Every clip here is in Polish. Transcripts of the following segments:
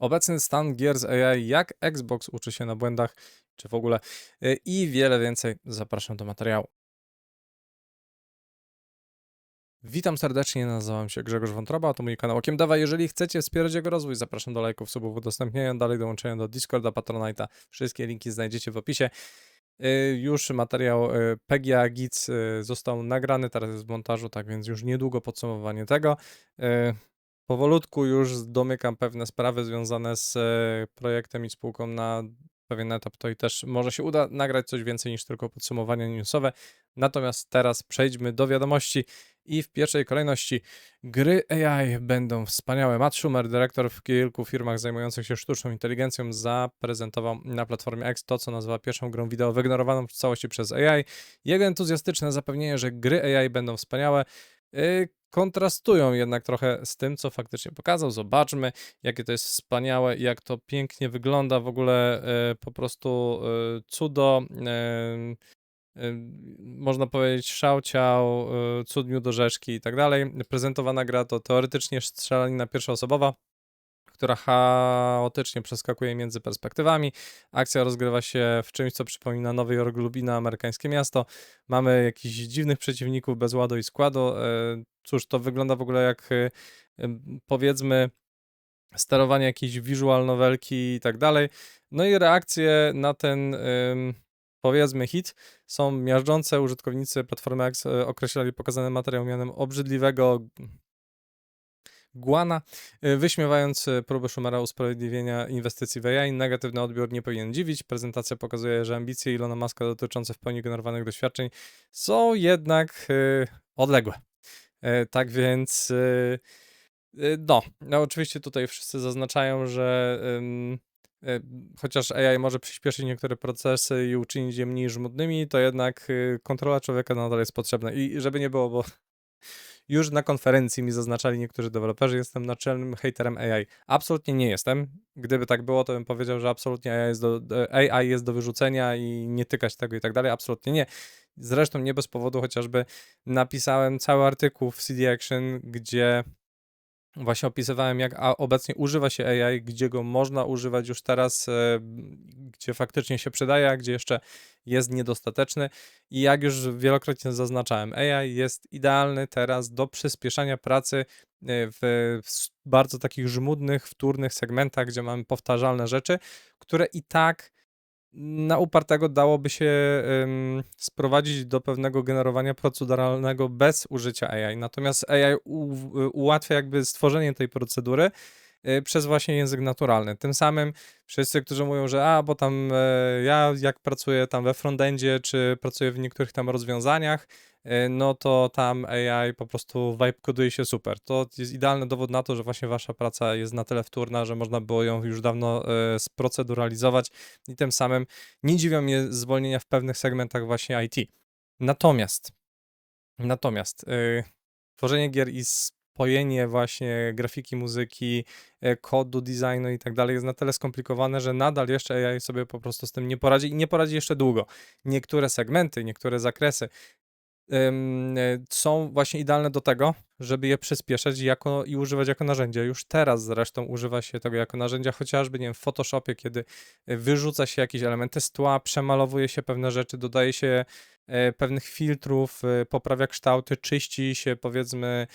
obecny stan gier z AI, jak Xbox uczy się na błędach, czy w ogóle y, i wiele więcej. Zapraszam do materiału. Witam serdecznie, nazywam się Grzegorz Wątroba, to mój kanał Okiem Dawa. Jeżeli chcecie wspierać jego rozwój, zapraszam do lajków, subów, udostępnienia, dalej dołączenia do Discorda, Patronite'a. Wszystkie linki znajdziecie w opisie. Y, Już materiał y, PGA Giz został nagrany, teraz jest w montażu, tak więc już niedługo podsumowanie tego. Powolutku już domykam pewne sprawy związane z e, projektem i spółką na pewien etap, to i też może się uda nagrać coś więcej niż tylko podsumowania newsowe. Natomiast teraz przejdźmy do wiadomości i w pierwszej kolejności gry AI będą wspaniałe. Matt Schumer, dyrektor w kilku firmach zajmujących się sztuczną inteligencją, zaprezentował na platformie X to, co nazywa pierwszą grą wideo wyignorowaną w całości przez AI. Jego entuzjastyczne zapewnienie, że gry AI będą wspaniałe, kontrastują jednak trochę z tym, co faktycznie pokazał. Zobaczmy, jakie to jest wspaniałe i jak to pięknie wygląda. W ogóle e, po prostu e, cudo. można powiedzieć szałciał, e, cud miódorzeszki i tak dalej. Prezentowana gra to teoretycznie strzelanina pierwszoosobowa, która chaotycznie przeskakuje między perspektywami. Akcja rozgrywa się w czymś, co przypomina Nowy Jork lub amerykańskie miasto. Mamy jakichś dziwnych przeciwników bez ładu i składu. E, Cóż, to wygląda w ogóle jak e, powiedzmy sterowanie jakiejś visual novelki i tak dalej. No i reakcje na ten powiedzmy hit są miażdżące. Użytkownicy Platformy X e, określali pokazany materiał mianem obrzydliwego Guana, y, wyśmiewając y, próbę Schumera usprawiedliwienia inwestycji w AI. Negatywny odbiór nie powinien dziwić. Prezentacja pokazuje, że ambicje Ilona Maska dotyczące w pełni generowanych doświadczeń są jednak y, odległe. E, tak więc, y, y, no, no, oczywiście tutaj wszyscy zaznaczają, że chociaż AI może przyspieszyć niektóre procesy i uczynić je mniej żmudnymi, to jednak kontrola człowieka nadal jest potrzebna. I żeby nie było, bo już na konferencji mi zaznaczali niektórzy deweloperzy, jestem naczelnym haterem AI. Absolutnie nie jestem. Gdyby tak było, to bym powiedział, że absolutnie AI jest do, AI jest do wyrzucenia i nie tykać tego i tak dalej. Absolutnie nie. Zresztą nie bez powodu chociażby napisałem cały artykuł w CD Action, gdzie właśnie opisywałem, jak obecnie używa się AI, gdzie go można używać już teraz, e, gdzie faktycznie się przydaje, a gdzie jeszcze jest niedostateczny. I jak już wielokrotnie zaznaczałem, AI jest idealny teraz do przyspieszania pracy e, w bardzo takich żmudnych, wtórnych segmentach, gdzie mamy powtarzalne rzeczy, które i tak na upartego dałoby się ym, sprowadzić do pewnego generowania proceduralnego bez użycia AI. Natomiast AI u, ułatwia jakby stworzenie tej procedury przez właśnie język naturalny. Tym samym wszyscy, którzy mówią, że a, bo tam e, ja jak pracuję tam we frontendzie, czy pracuję w niektórych tam rozwiązaniach, e, no to tam AI po prostu vibe koduje się super. To jest idealny dowód na to, że właśnie wasza praca jest na tyle wtórna, że można było ją już dawno e, sproceduralizować i tym samym nie dziwią mnie zwolnienia w pewnych segmentach właśnie IT. Natomiast, natomiast yy, tworzenie gier i spojenie właśnie grafiki, muzyki, e, kodu, designu i tak dalej jest na tyle skomplikowane, że nadal jeszcze AI sobie po prostu z tym nie poradzi i nie poradzi jeszcze długo. Niektóre segmenty, niektóre zakresy e, są właśnie idealne do tego, żeby je przyspieszać jako, i używać jako narzędzia. Już teraz zresztą używa się tego jako narzędzia, chociażby nie wiem, w Photoshopie, kiedy wyrzuca się jakieś elementy z tła, przemalowuje się pewne rzeczy, dodaje się e, pewnych filtrów, poprawia kształty, czyści się powiedzmy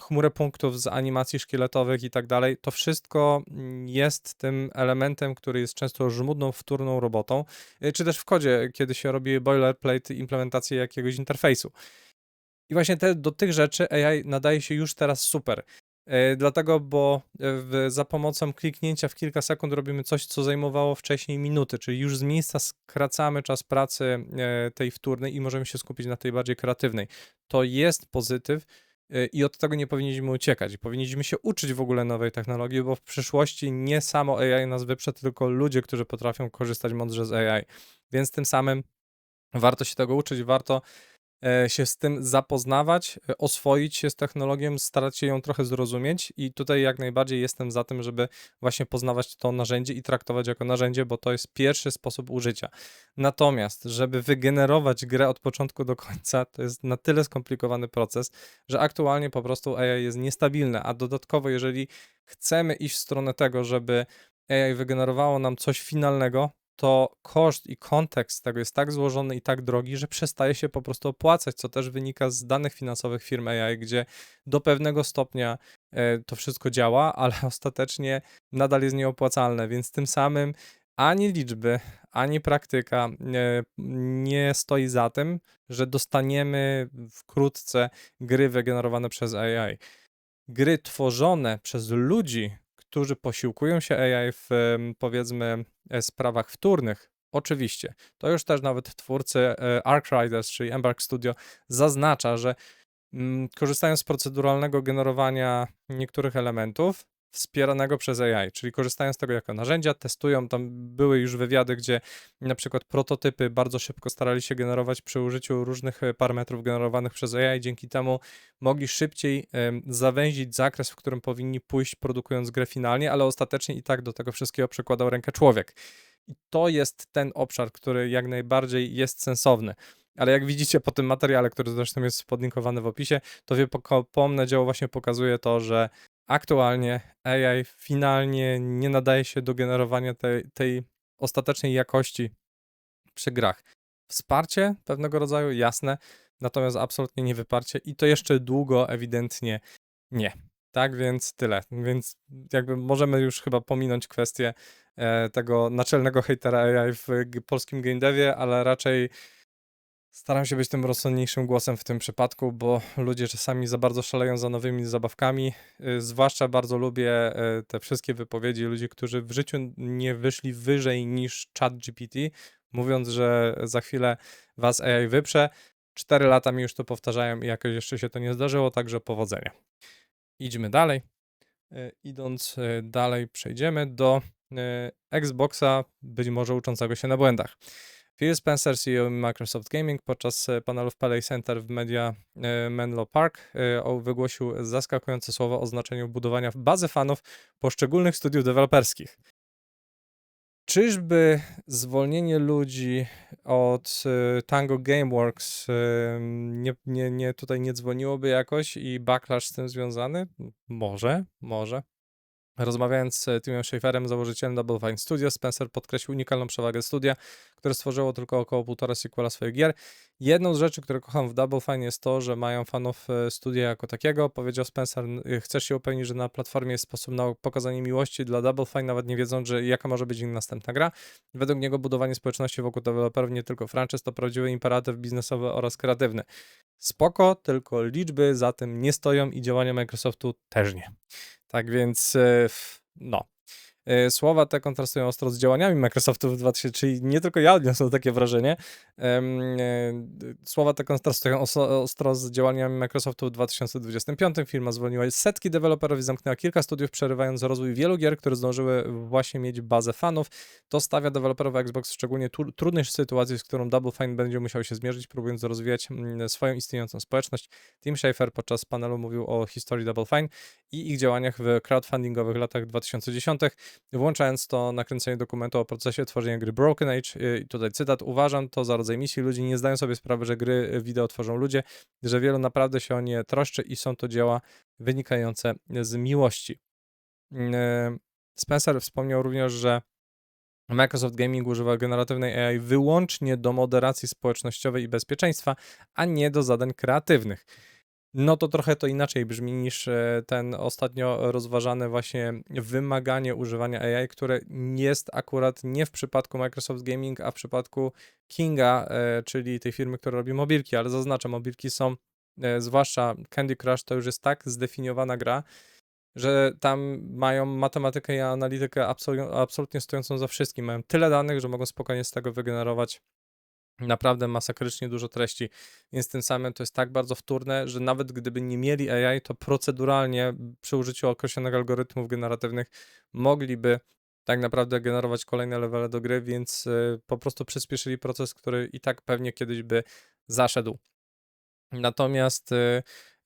chmurę punktów z animacji szkieletowych i tak dalej. To wszystko mm, jest tym elementem, który jest często żmudną, wtórną robotą, e, czy też w kodzie, kiedy się robi boilerplate implementację jakiegoś interfejsu. I właśnie te, do tych rzeczy AI nadaje się już teraz super. E, dlatego, bo e, w, za pomocą kliknięcia w kilka sekund robimy coś, co zajmowało wcześniej minuty, czyli już z miejsca skracamy czas pracy e, tej wtórnej i możemy się skupić na tej bardziej kreatywnej. To jest pozytyw i od tego nie powinniśmy uciekać. Powinniśmy się uczyć w ogóle nowej technologii, bo w przyszłości nie samo AI nas wyprze, tylko ludzie, którzy potrafią korzystać mądrze z AI. Więc tym samym warto się tego uczyć, warto się z tym zapoznawać, e, oswoić się z technologią, starać się ją trochę zrozumieć i tutaj jak najbardziej jestem za tym, żeby właśnie poznawać to narzędzie i traktować jako narzędzie, bo to jest pierwszy sposób użycia. Natomiast, żeby wygenerować grę od początku do końca, to jest na tyle skomplikowany proces, że aktualnie po prostu AI jest niestabilne, a dodatkowo jeżeli chcemy iść w stronę tego, żeby AI wygenerowało nam coś finalnego, to koszt i kontekst tego jest tak złożony i tak drogi, że przestaje się po prostu opłacać, co też wynika z danych finansowych firm AI, gdzie do pewnego stopnia e, to wszystko działa, ale ostatecznie nadal jest nieopłacalne, więc tym samym ani liczby, ani praktyka nie, nie stoi za tym, że dostaniemy wkrótce gry wygenerowane przez AI. Gry tworzone przez ludzi, którzy posiłkują się AI w powiedzmy e, sprawach wtórnych, oczywiście, to już też nawet twórcy e, Arc Riders, czyli Embark Studio, zaznacza, że mm, korzystają z proceduralnego generowania niektórych elementów, wspieranego przez AI, czyli korzystają z tego jako narzędzia, testują, tam były już wywiady, gdzie na przykład prototypy bardzo szybko starali się generować przy użyciu różnych e, parametrów generowanych przez AI, dzięki temu mogli szybciej zawęzić zakres, w którym powinni pójść produkując grę finalnie, ale ostatecznie i tak do tego wszystkiego przekładał rękę człowiek. I to jest ten obszar, który jak najbardziej jest sensowny. Ale jak widzicie po tym materiale, który zresztą jest podlinkowany w opisie, to wiepomne dzieło właśnie pokazuje to, że aktualnie AI finalnie nie nadaje się do generowania tej, tej ostatecznej jakości przy grach. Wsparcie pewnego rodzaju, jasne, natomiast absolutnie nie wyparcie i to jeszcze długo ewidentnie nie. Tak więc tyle. Więc jakby możemy już chyba pominąć kwestię e, tego naczelnego hejtera AI w polskim game devie, ale raczej Staram się być tym rozsądniejszym głosem w tym przypadku, bo ludzie czasami za bardzo szaleją za nowymi zabawkami. Y, zwłaszcza bardzo lubię y, te wszystkie wypowiedzi ludzi, którzy w życiu nie wyszli wyżej niż chat GPT, mówiąc, że za chwilę was AI wyprze. Cztery lata mi już to powtarzają i jakoś jeszcze się to nie zdarzyło, także powodzenia. Idźmy dalej. Y, idąc dalej, przejdziemy do Xboxa, być może uczącego się na błędach. Phil Spencer, CEO Microsoft Gaming, podczas e, panelu w Palais Center w Media e, Menlo Park e, wygłosił zaskakujące słowo o znaczeniu budowania bazy fanów poszczególnych studiów deweloperskich. Czyżby zwolnienie ludzi od Tango Gameworks nie, nie, nie tutaj nie dzwoniłoby jakoś i backlash z tym związany? Może, może. Rozmawiając z Timem Schaeferem, założycielem Double Fine Studio, Spencer podkreślił unikalną przewagę studia, które stworzyło tylko około półtora sequela swoich gier. Jedną z rzeczy, które kocham w Double Fine jest to, że mają fanów e, studia jako takiego. Powiedział Spencer, chcesz się upewnić, że na platformie jest sposób na pokazanie miłości dla Double Fine, nawet nie wiedząc, że jaka może być ich następna gra. Według niego budowanie społeczności wokół deweloperów, nie tylko franczyz, to prawdziwy imperatyw biznesowy oraz kreatywny. Spoko, tylko liczby za tym nie stoją i działania Microsoftu też nie. Tak więc, e, no. E, słowa te kontrastują ostro z działaniami Microsoftu w 2000, czyli nie tylko ja odniosłem takie wrażenie. E, słowa te kontrastują ostro z działaniami Microsoftu w 2025. Firma zwolniła setki deweloperów i zamknęła kilka studiów, przerywając rozwój wielu gier, które zdążyły właśnie mieć bazę fanów. To stawia deweloperów Xbox w szczególnie trudnej sytuacji, z którą Double Fine będzie musiał się zmierzyć, próbując rozwijać swoją istniejącą społeczność. Tim Schafer podczas panelu mówił o historii Double Fine i ich działaniach w crowdfundingowych latach 2010 włączając to nakręcenie dokumentu o procesie tworzenia gry Broken Age. Y, I tutaj cytat: Uważam to za rodzaj misji. Ludzie nie zdają sobie sprawy, że gry wideo tworzą ludzie, że wielu naprawdę się o nie troszczy i są to dzieła wynikające z miłości. Y, Spencer wspomniał również, że Microsoft Gaming używa generatywnej AI wyłącznie do moderacji społecznościowej i bezpieczeństwa, a nie do zadań kreatywnych no to trochę to inaczej brzmi niż e, ten ostatnio rozważane właśnie wymaganie używania AI, które jest akurat nie w przypadku Microsoft Gaming, a w przypadku Kinga, e, czyli tej firmy, która robi mobilki, ale zaznaczam, mobilki są, e, zwłaszcza Candy Crush, to już jest tak zdefiniowana gra, że tam mają matematykę i analitykę absolutnie stojącą za wszystkim. Mają tyle danych, że mogą spokojnie z tego wygenerować naprawdę masakrycznie dużo treści, więc tym samym to jest tak bardzo wtórne, że nawet gdyby nie mieli AI, to proceduralnie przy użyciu określonych algorytmów generatywnych mogliby tak naprawdę generować kolejne levele do gry, więc y, po prostu przyspieszyli proces, który i tak pewnie kiedyś by zaszedł. Natomiast y,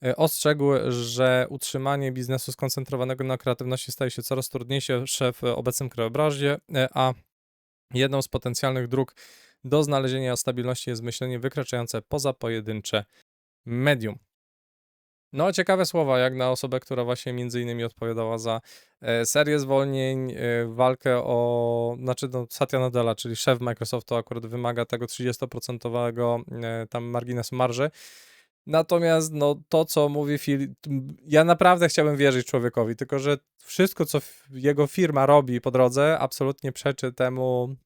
y, ostrzegł, że utrzymanie biznesu skoncentrowanego na kreatywności staje się coraz trudniejsze w obecnym krajobrazie, a jedną z potencjalnych dróg do znalezienia stabilności jest myślenie wykraczające poza pojedyncze medium. No, ciekawe słowa, jak na osobę, która właśnie między innymi odpowiadała za e, serię zwolnień, e, walkę o, znaczy no, Satya Nadella, czyli szef Microsoftu akurat wymaga tego 30% e, tam marginesu marży. Natomiast no, to, co mówi Phil, ja naprawdę chciałbym wierzyć człowiekowi, tylko że wszystko, co jego firma robi po drodze, absolutnie przeczy temu,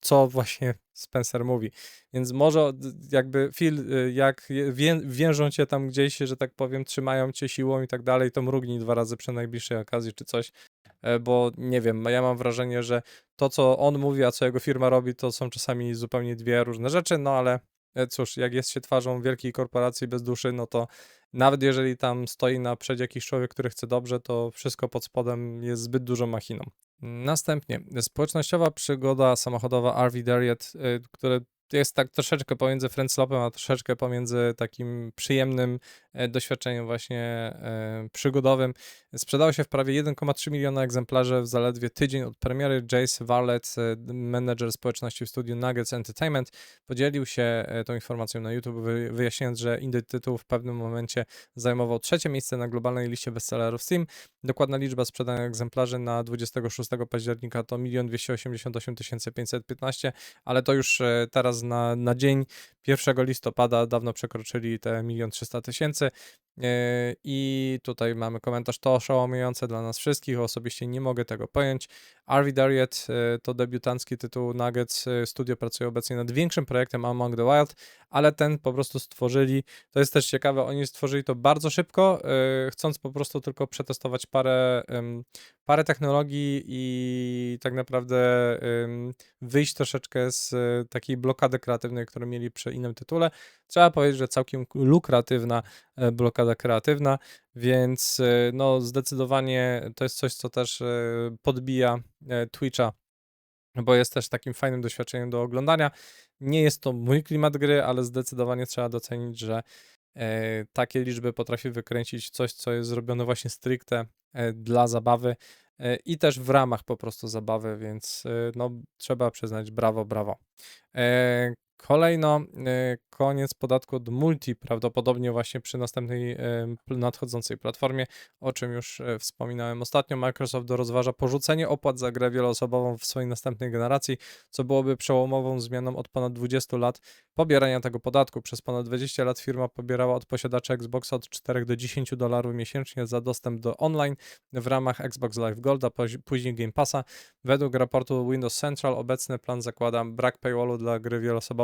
co właśnie Spencer mówi. Więc może jakby Phil, y, jak wię, cię tam gdzieś, że tak powiem, trzymają cię siłą i tak dalej, to mrugnij dwa razy przy najbliższej okazji czy coś, e, bo nie wiem, ja mam wrażenie, że to, co on mówi, a co jego firma robi, to są czasami zupełnie dwie różne rzeczy, no ale cóż, jak jest się twarzą wielkiej korporacji bez duszy, no to nawet jeżeli tam stoi na przedzie jakiś człowiek, który chce dobrze, to wszystko pod spodem jest zbyt dużą machiną. Następnie, społecznościowa przygoda samochodowa RV Dariet, e, które jest tak troszeczkę pomiędzy Friendslopem, a troszeczkę pomiędzy takim przyjemnym e, doświadczeniem właśnie e, przygodowym. Sprzedało się w prawie 1,3 miliona egzemplarzy w zaledwie tydzień od premiery. Jace Warlett, e, menedżer społeczności w studiu Nuggets Entertainment, podzielił się tą informacją na YouTube, wyjaśniając, że indy tytuł w pewnym momencie zajmował trzecie miejsce na globalnej liście bestsellerów Steam. Dokładna liczba sprzedanych egzemplarzy na 26 października to 1 288 515, ale to już teraz na, na dzień 1 listopada dawno przekroczyli te 1 300 tysięcy. E, I tutaj mamy komentarz, to oszałamiające dla nas wszystkich, osobiście nie mogę tego pojąć. RV Dariet e, to debiutancki tytuł Nuggets, e, studio pracuje obecnie nad większym projektem Among the Wild, ale ten po prostu stworzyli, to jest też ciekawe, oni stworzyli to bardzo szybko, chcąc po prostu tylko przetestować parę, parę technologii i tak naprawdę wyjść troszeczkę z takiej blokady kreatywnej, którą mieli przy innym tytule. Trzeba powiedzieć, że całkiem lukratywna blokada blokada kreatywna, więc e, no zdecydowanie to jest coś, co też e, podbija e, Twitcha, bo jest też takim fajnym doświadczeniem do oglądania. Nie jest to mój klimat gry, ale zdecydowanie trzeba docenić, że takie liczby potrafi wykręcić coś, co jest zrobione właśnie stricte dla zabawy i też w ramach po prostu zabawy, więc no trzeba przyznać brawo, brawo. Kolejno y, koniec podatku od multi, prawdopodobnie właśnie przy następnej y, nadchodzącej platformie, o czym już y, wspominałem ostatnio. Microsoft rozważa porzucenie opłat za grę wieloosobową w swojej następnej generacji, co byłoby przełomową zmianą od ponad 20 lat pobierania tego podatku. Przez ponad 20 lat firma pobierała od posiadaczy Xboxa od 4 do 10 dolarów miesięcznie za dostęp do online w ramach Xbox Live Gold, a później Game Passa. Według raportu Windows Central obecny plan zakłada brak paywallu dla gry wieloosobowej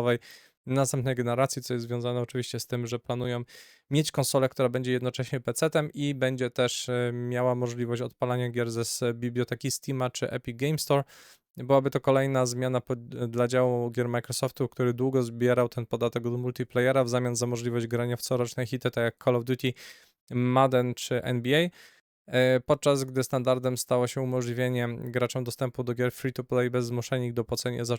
następnej generacji, co jest związane oczywiście z tym, że planują mieć konsolę, która będzie jednocześnie PC-tem i będzie też e, miała możliwość odpalania gier ze biblioteki Steama czy Epic Game Store. Byłaby to kolejna zmiana dla działu gier Microsoftu, który długo zbierał ten podatek od multiplayera w zamian za możliwość grania w coroczne hity, tak jak Call of Duty, Madden czy NBA. E, podczas gdy standardem stało się umożliwienie graczom dostępu do gier free-to-play bez zmuszenia ich do płacenia za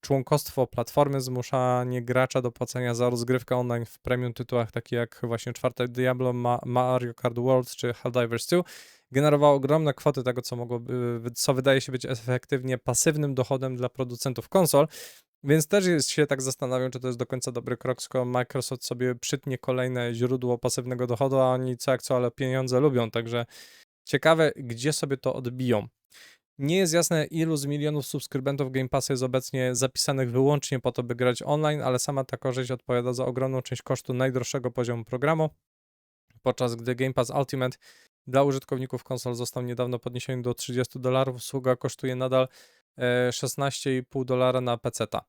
członkostwo platformy, zmuszanie gracza do płacenia za rozgrywkę online w premium tytułach takich jak właśnie czwarte Diablo, Mario Kart World czy Helldivers 2 generowało ogromne kwoty tego, co mogłoby, co wydaje się być efektywnie pasywnym dochodem dla producentów konsol, więc też jest, się tak zastanawiam, czy to jest do końca dobry krok, skoro Microsoft sobie przytnie kolejne źródło pasywnego dochodu, a oni co jak co, ale pieniądze lubią, także ciekawe, gdzie sobie to odbiją. Nie jest jasne, ilu z milionów subskrybentów Game Passa jest obecnie zapisanych wyłącznie po to, by grać online, ale sama ta korzyść odpowiada za ogromną część kosztu najdroższego poziomu programu, podczas gdy Game Pass Ultimate dla użytkowników konsol został niedawno podniesiony do 30 dolarów. Usługa kosztuje nadal 16,5 dolara na PC-ta.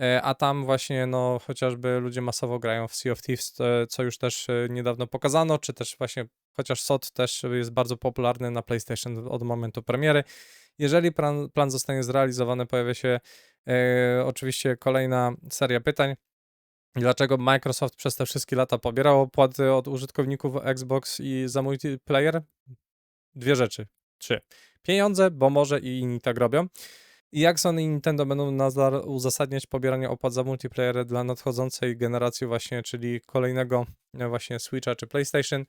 E, a tam właśnie, no, chociażby ludzie masowo grają w Sea of Thieves, co już też e, niedawno pokazano, czy też właśnie, chociaż SOT też jest bardzo popularny na PlayStation od momentu premiery. Jeżeli plan, plan zostanie zrealizowany, pojawia się e, oczywiście kolejna seria pytań. Dlaczego Microsoft przez te wszystkie lata pobierał opłaty od użytkowników Xbox i za multiplayer? Dwie rzeczy. Trzy. Pieniądze, bo może i inni tak robią. Jak Sony i Nintendo będą nadal uzasadniać pobieranie opłat za multiplayer dla nadchodzącej generacji właśnie, czyli kolejnego e, właśnie Switcha czy PlayStation,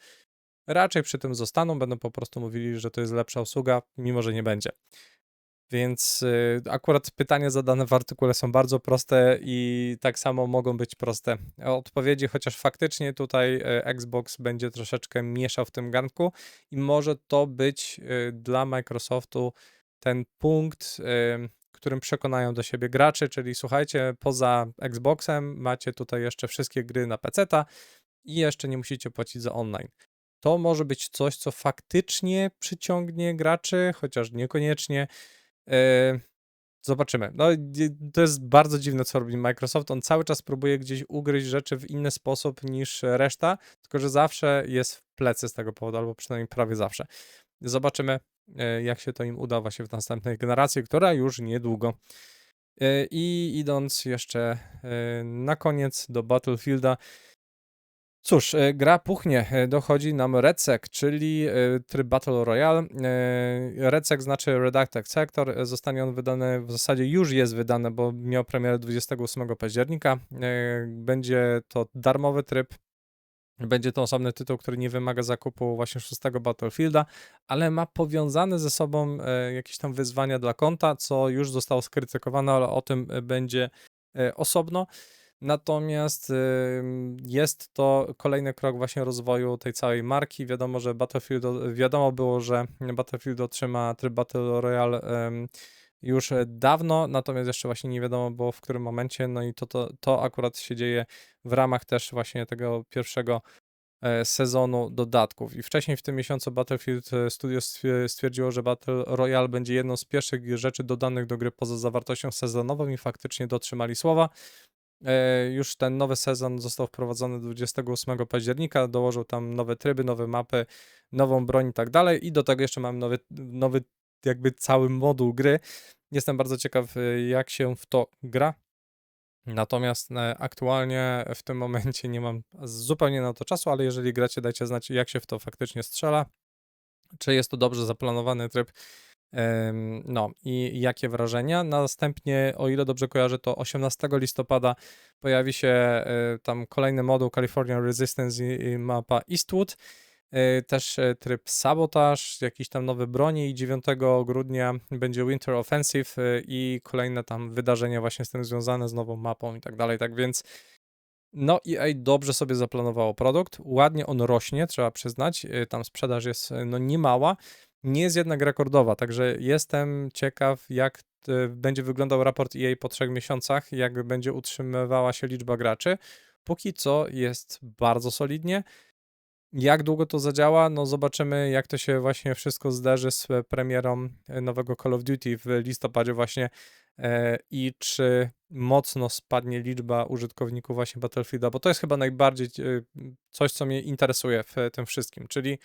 raczej przy tym zostaną, będą po prostu mówili, że to jest lepsza usługa, mimo że nie będzie. Więc y, akurat pytania zadane w artykule są bardzo proste i tak samo mogą być proste odpowiedzi, chociaż faktycznie tutaj Xbox będzie troszeczkę mieszał w tym garnku i może to być dla Microsoftu ten punkt, którym przekonają do siebie graczy, czyli słuchajcie, poza Xboxem macie tutaj jeszcze wszystkie gry na PC-ta i jeszcze nie musicie płacić za online. To może być coś, co faktycznie przyciągnie graczy, chociaż niekoniecznie. Zobaczymy. No, to jest bardzo dziwne, co robi Microsoft. On cały czas próbuje gdzieś ugryźć rzeczy w inny sposób niż reszta, tylko że zawsze jest w plecy z tego powodu, albo przynajmniej prawie zawsze. Zobaczymy, yy, jak się to im uda właśnie w następnej generacji, która już niedługo. Yy, I idąc jeszcze na koniec do Battlefielda. Cóż, e, gra puchnie, e, dochodzi nam RedSec, czyli e, tryb Battle Royale. RedSec znaczy Redacted Sector, zostanie on wydany, w zasadzie już jest wydany, bo miał premierę 28 października. Będzie to darmowy tryb, będzie to osobny tytuł, który nie wymaga zakupu właśnie szóstego Battlefielda, ale ma powiązane ze sobą jakieś tam wyzwania dla konta, co już zostało skrytykowane, ale o tym będzie osobno. Natomiast jest to kolejny krok właśnie rozwoju tej całej marki. Wiadomo, że Battlefield, wiadomo było, że Battlefield otrzyma tryb Battle Royale już dawno, natomiast jeszcze właśnie nie wiadomo było w którym momencie, no i to, to, to akurat się dzieje w ramach też właśnie tego pierwszego e, sezonu dodatków. I wcześniej w tym miesiącu Battlefield e, Studios stwierdziło, że Battle Royale będzie jedną z pierwszych rzeczy dodanych do gry poza zawartością sezonową i faktycznie dotrzymali słowa. E, już ten nowy sezon został wprowadzony 28 października, dołożył tam nowe tryby, nowe mapy, nową broń i tak dalej i do tego jeszcze mam nowy, nowy jakby cały moduł gry. Jestem bardzo ciekaw e, jak się w to gra. Natomiast e, aktualnie w tym momencie nie mam zupełnie na to czasu, ale jeżeli gracie, dajcie znać, jak się w to faktycznie strzela. Czy jest to dobrze zaplanowany tryb, no i jakie wrażenia? Następnie, o ile dobrze kojarzę, to 18 listopada pojawi się e, tam kolejny moduł California Resistance i mapa Eastwood. E, też e, tryb Sabotage, jakiś tam nowe broni i 9 grudnia będzie Winter Offensive i kolejne tam wydarzenia właśnie z tym związane z nową mapą i tak dalej. Tak więc no EA dobrze sobie zaplanowało produkt, ładnie on rośnie, trzeba przyznać, tam sprzedaż jest no niemała, nie jest jednak rekordowa, także jestem ciekaw, jak będzie wyglądał raport EA po trzech miesiącach, jak będzie utrzymywała się liczba graczy. Póki co jest bardzo solidnie. Jak długo to zadziała? No zobaczymy, jak to się właśnie wszystko zdarzy z premierą e, nowego Call of Duty w listopadzie właśnie e, i czy mocno spadnie liczba użytkowników właśnie Battlefielda, bo to jest chyba najbardziej coś, co mnie interesuje w tym wszystkim, czyli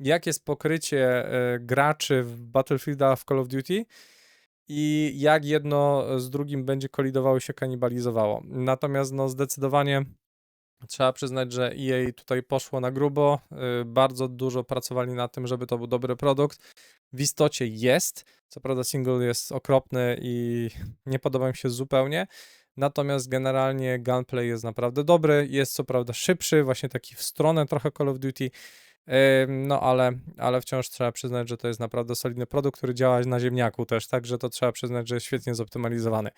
jak jest pokrycie e, graczy w Battlefielda w Call of Duty i jak jedno z drugim będzie kolidowało się kanibalizowało. Natomiast no zdecydowanie trzeba przyznać, że EA tutaj poszło na grubo, e, bardzo dużo pracowali na tym, żeby to był dobry produkt. W istocie jest, co prawda single jest okropny i nie podoba mi się zupełnie, Natomiast generalnie gunplay jest naprawdę dobry, jest co prawda szybszy, właśnie taki w stronę trochę Call of Duty, no ale, ale wciąż trzeba przyznać, że to jest naprawdę solidny produkt, który działa na ziemniaku też, także to trzeba przyznać, że jest świetnie zoptymalizowany.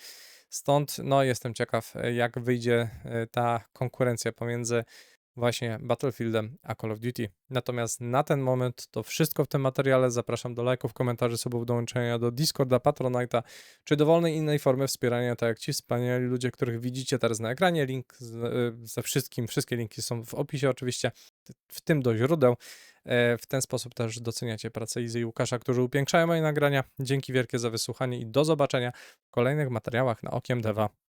Stąd no jestem ciekaw, e, jak wyjdzie e, ta konkurencja pomiędzy właśnie Battlefieldem a Call of Duty. Natomiast na ten moment to wszystko w tym materiale. Zapraszam do lajków, komentarzy, subów, dołączenia do Discorda, Patronite'a, czy dowolnej innej formy wspierania, tak jak ci wspaniali ludzie, których widzicie teraz na ekranie. Link e, ze wszystkim, wszystkie linki są w opisie oczywiście, w tym do źródeł. E, w ten sposób też doceniacie pracę Izy i Łukasza, którzy upiększają moje nagrania. Dzięki wielkie za wysłuchanie i do zobaczenia w kolejnych materiałach na Okiem Deva.